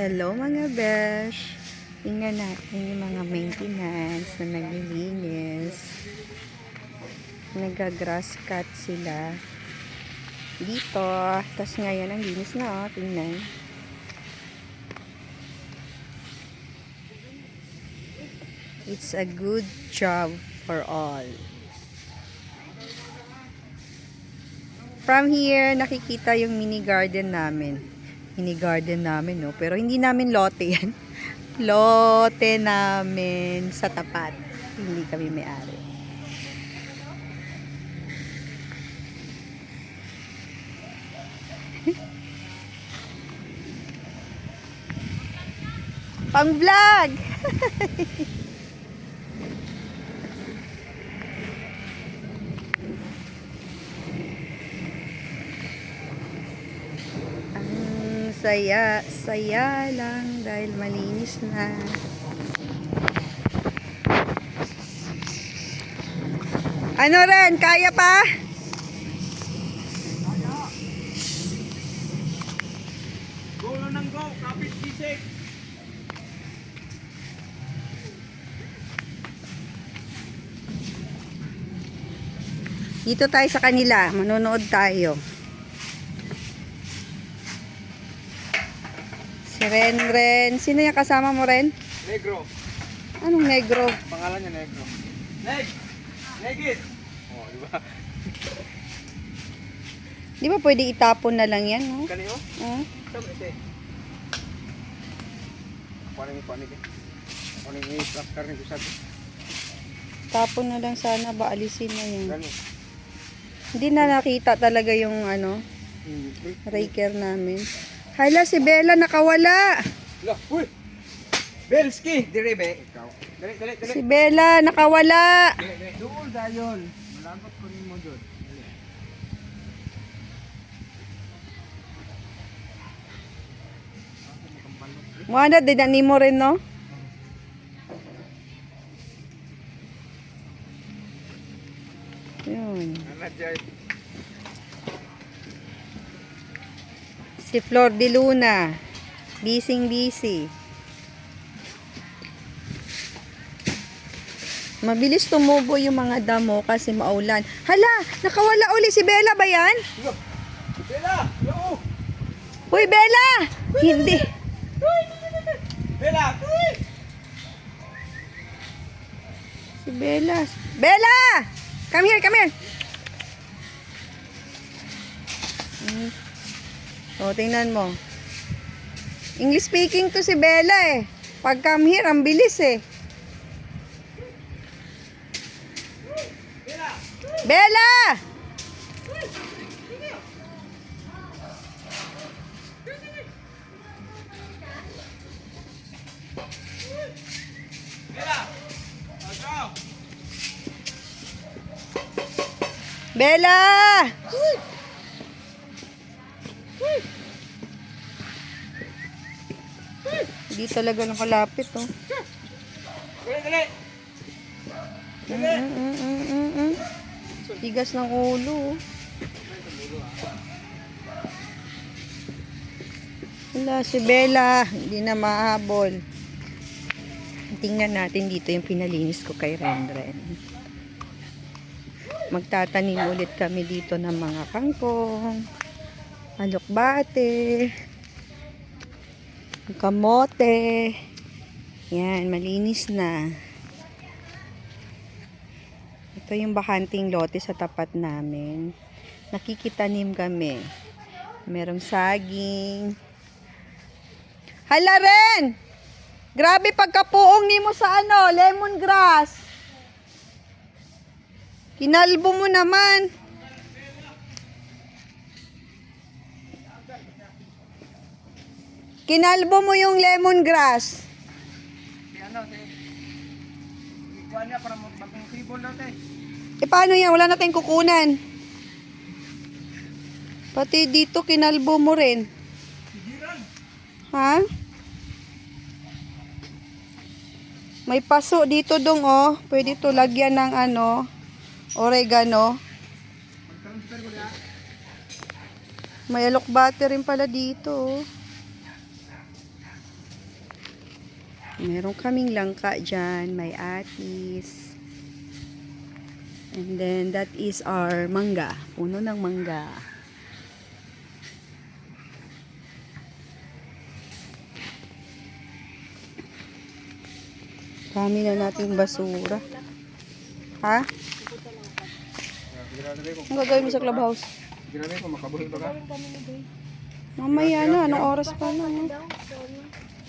Hello mga besh! Tingnan natin yung mga maintenance na naglilinis. Nagagrass cut sila. Dito. Tapos ngayon ang linis na oh. Tingnan. It's a good job for all. From here, nakikita yung mini garden namin. Mini garden namin, no? Pero hindi namin lote yan. lote namin sa tapat. Hindi kami may-ari. Pang vlog! saya, saya lang dahil malinis na. Ano ren, kaya pa? Go lang ng go, kapit sisig. Dito tayo sa kanila, manonood tayo. Ren Ren. Sino yung kasama mo Ren? Negro. Anong negro? Pangalan niya Negro. Neg! Negit! Oh, di ba? Di ba pwede itapon na lang yan, no? Kaniyo? Oh. Sabi ite. Kuanin ni kuanin ni. Kuanin ni plaster ni kusag. Tapon na lang sana ba alisin na yun. Gani. Hindi na nakita talaga yung ano, raker namin. Hala, si Bella nakawala. La, uy! Belski! Dire be, ikaw. Dali, dali, dali. Si Bella nakawala. Dali, dali. Doon dayon. Malagot ko nimo doon. Dali. Wala, dinani mo rin, no? Si Flor de Luna. Bising busy. Mabilis tumubo yung mga damo kasi maulan. Hala, nakawala uli si Bella ba yan? Bella! Yo! Uy, Bella! Hindi. Bella! Uy! Si Bella. Bella! Come here, come here. O, tingnan mo. English speaking to si Bella eh. Pag come here, ang bilis eh. Bella! Bella! Bella! Hindi talaga nakalapit oh. Mm, mm, mm. Tigas ng ulo. oh. Wala si Bella. Hindi na mahabol. Tingnan natin dito yung pinalinis ko kay Renren. Magtatanim ulit kami dito ng mga kangkong, alokbate, kamote. Yan, malinis na. Ito yung bakanting lote sa tapat namin. Nakikitanim kami. Merong saging. Hala rin! Grabe pagkapuong ni mo sa ano, lemongrass. Kinalbo mo naman. Kinalbo mo yung lemongrass. Si ano, si... Ikuha niya para magpang table daw, te. E paano yan? Wala na tayong kukunan. Pati dito kinalbo mo rin. Ha? May paso dito dong oh. Pwede to lagyan ng ano, oregano. May alokbate rin pala dito oh. Meron kaming langka dyan. May atis. And then, that is our mangga. Puno ng mangga. Dami na nating basura. Ha? Ang gagawin mo sa clubhouse? Ginagawa ko, makabuhi ba ka? Mamaya na, anong oras pa na?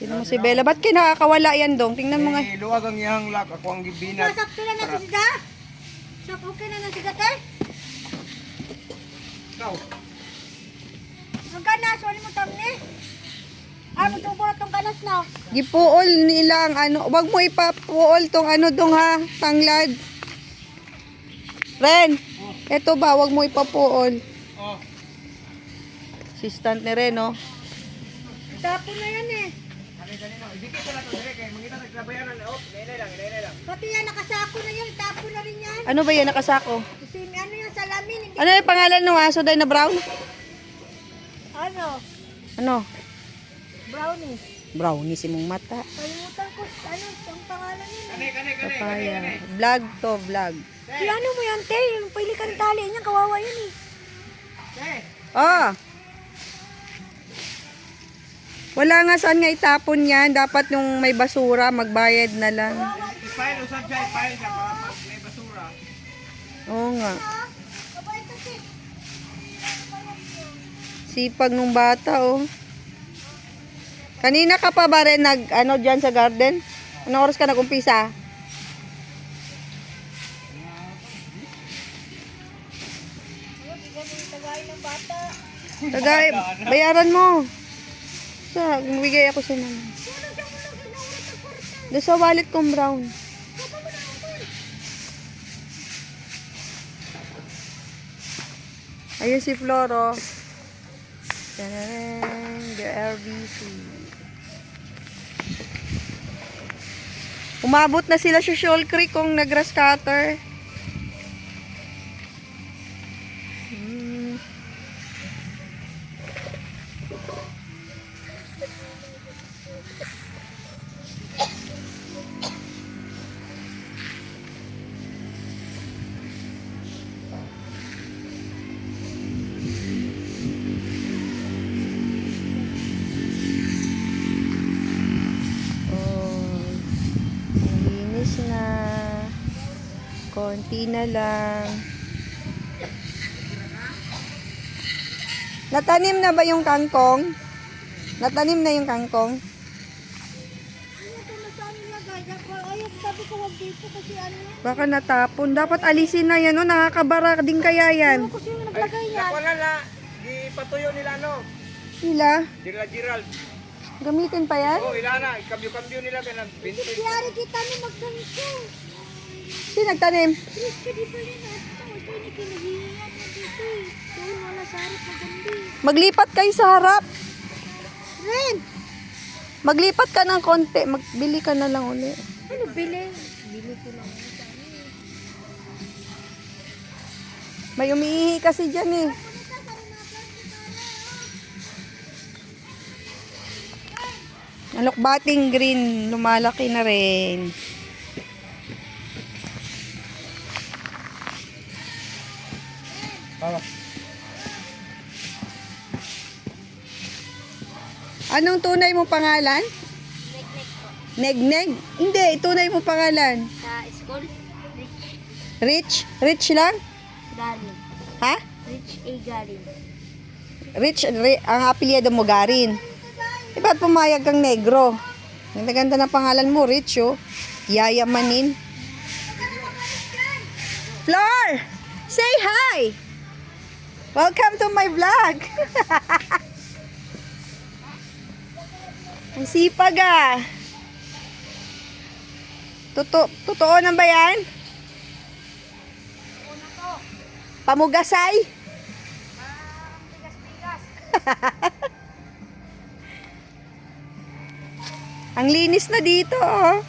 Tingnan mo si Bella. Ba't kinakakawala yan dong? Tingnan mo nga. Eh, luwag ang iyang lak. Ako ang gibinat. Sakto na na to siya. Sak okay na na siya te. Ikaw. Magkana so mo tamni. Ano to po tong kanas na? Gipuol nilang ano. Wag mo ipapuol tong ano dong ha. Tanglad. Ren. Eto ba, wag mo ipapuol. Oh. Assistant ni Ren, oh. Tapo na yan eh. Kani ka. Oh. Pati yan nakasako na yan. Tapo na rin yan. Ano ba yan, nakasako? Kasi ano yung salamin. Hindi. Ano yung pangalan ng aso dahil na brown? Ano? Ano? Brownie. Brownie si mong mata. Kalimutan ko. Ano? Ang pangalan yun. Kani, kani, kani. Papaya. Vlog to, vlog. Si ano mo yan te? Yung pili kang tali niya. Kawawa yun eh. Eh, Ah. Wala nga saan nga itapon yan. Dapat yung may basura, magbayad na lang. i-file usab siya, i-file siya para may basura. Oo nga. Sipag nung bata, oh. Kanina ka pa ba rin nag, ano, dyan sa garden? Anong oras ka nag-umpisa? Tagay, bayaran mo. Sa, bigay ako sa naman. Doon sa wallet kong brown. Ayun si Floro. Tadadang, the RBC. Umabot na sila sa Shoal Creek kung nag-grass cutter. Konti na lang. Natanim na ba yung kangkong? Natanim na yung kangkong? Ano ano. Baka natapon. Dapat alisin na yan. Oh, nakakabara din kaya yan. Ano kasi yung naglagay yan? Ako na na, ipatuyo nila no. Sila? Dila Gerald. Gamitin pa yan? Oh, ila na, ikambyo-kambyo nila kay nagbinti. Kiyari kita ni magganito. Sino nagtanim? Maglipat kayo sa harap. Ren! Maglipat ka ng konti. Magbili ka na lang uli. Ano bili? Bili ko lang. May umiihi kasi dyan eh. Alokbating green, lumalaki na rin. Anong tunay mo pangalan? Nek-nek po. Negneg? Hindi, tunay mo pangalan. Sa school? Rich. Rich? Rich lang? Galing. Ha? Rich A. Galing. Rich, ri- ang apelyido mo Garin. Eh, ba't pumayag kang negro? Ang ganda ng pangalan mo, Rich, oh. Yayamanin. Flor! Say hi! Welcome to my vlog! Ang sipag ah. Toto totoo na ba yan? Pamugasay? Ang linis na dito, oh.